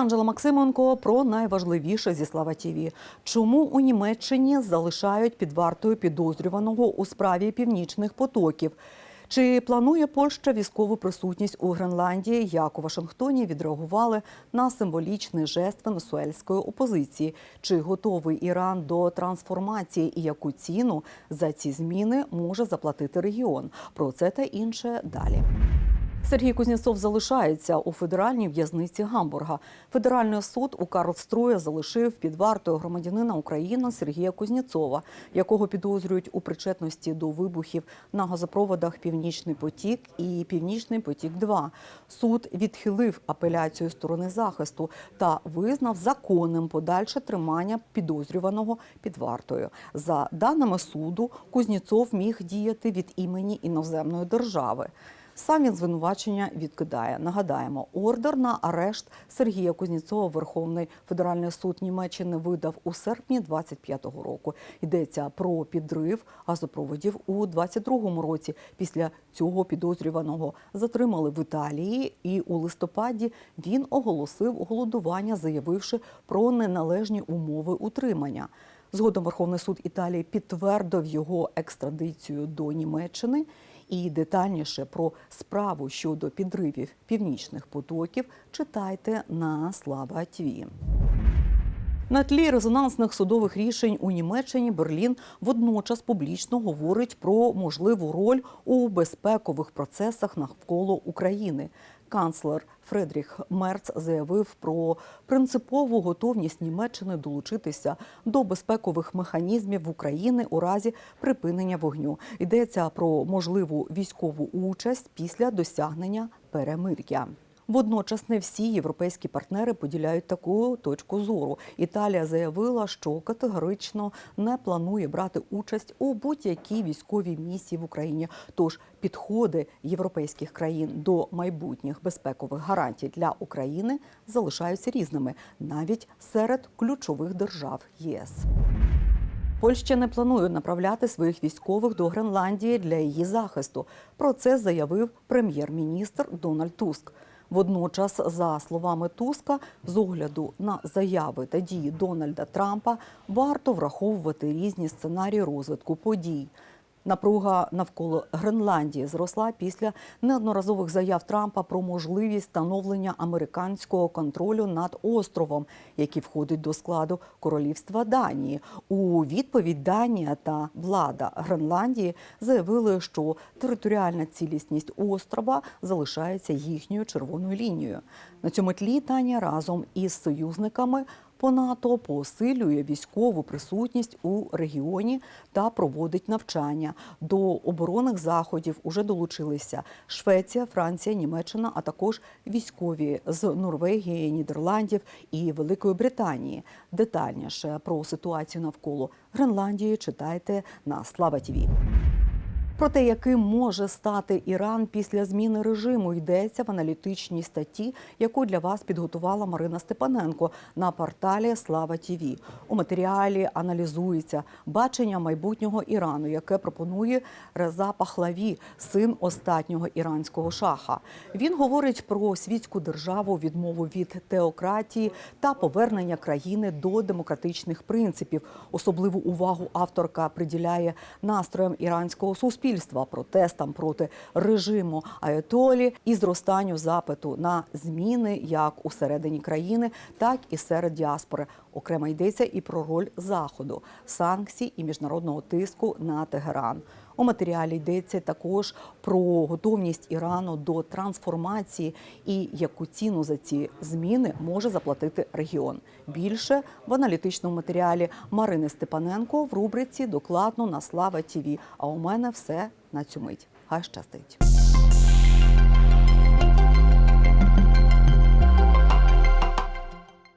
Анжела Максименко про найважливіше зі Слава Тіві. Чому у Німеччині залишають під вартою підозрюваного у справі північних потоків? Чи планує Польща військову присутність у Гренландії? Як у Вашингтоні відреагували на символічний жест венесуельської опозиції? Чи готовий Іран до трансформації і яку ціну за ці зміни може заплатити регіон? Про це та інше далі. Сергій Кузнєцов залишається у федеральній в'язниці Гамбурга. Федеральний суд у Карлструє залишив під вартою громадянина України Сергія Кузнєцова, якого підозрюють у причетності до вибухів на газопроводах Північний потік і Північний потік. 2 суд відхилив апеляцію сторони захисту та визнав законним подальше тримання підозрюваного під вартою. За даними суду, Кузнєцов міг діяти від імені іноземної держави. Сам він звинувачення відкидає. Нагадаємо, ордер на арешт Сергія Кузнєцова Верховний федеральний суд Німеччини видав у серпні 25-го року. Йдеться про підрив газопроводів у 22-му році. Після цього підозрюваного затримали в Італії, і у листопаді він оголосив голодування, заявивши про неналежні умови утримання. Згодом Верховний суд Італії підтвердив його екстрадицію до Німеччини. І детальніше про справу щодо підривів північних потоків читайте на Слава ТВ. На тлі резонансних судових рішень у Німеччині Берлін водночас публічно говорить про можливу роль у безпекових процесах навколо України. Канцлер Фредріх Мерц заявив про принципову готовність Німеччини долучитися до безпекових механізмів України у разі припинення вогню. Йдеться про можливу військову участь після досягнення перемир'я. Водночас не всі європейські партнери поділяють таку точку зору. Італія заявила, що категорично не планує брати участь у будь-якій військовій місії в Україні. Тож підходи європейських країн до майбутніх безпекових гарантій для України залишаються різними, навіть серед ключових держав ЄС. Польща не планує направляти своїх військових до Гренландії для її захисту. Про це заявив прем'єр-міністр Дональд Туск. Водночас, за словами Туска, з огляду на заяви та дії Дональда Трампа варто враховувати різні сценарії розвитку подій. Напруга навколо Гренландії зросла після неодноразових заяв Трампа про можливість становлення американського контролю над островом, який входить до складу королівства Данії. У відповідь Данія та влада Гренландії заявили, що територіальна цілісність острова залишається їхньою червоною лінією. На цьому тлі Данія разом із союзниками по НАТО посилює військову присутність у регіоні та проводить навчання. До оборонних заходів уже долучилися Швеція, Франція, Німеччина, а також військові з Норвегії, Нідерландів і Великої Британії. Детальніше про ситуацію навколо Гренландії читайте на Слава Тіві. Про те, яким може стати Іран після зміни режиму, йдеться в аналітичній статті, яку для вас підготувала Марина Степаненко на порталі Слава Тіві. У матеріалі аналізується бачення майбутнього Ірану, яке пропонує Реза Пахлаві, син останнього іранського шаха. Він говорить про світську державу, відмову від теократії та повернення країни до демократичних принципів. Особливу увагу авторка приділяє настроям іранського суспільства суспільства, протестам проти режиму Аятолі і зростанню запиту на зміни як усередині країни, так і серед діаспори. Окремо йдеться і про роль заходу, санкцій і міжнародного тиску на Тегеран. У матеріалі йдеться також про готовність Ірану до трансформації і яку ціну за ці зміни може заплатити регіон. Більше в аналітичному матеріалі Марини Степаненко в рубриці Докладно на Слава Тіві. А у мене все на цю мить. Хай щастить.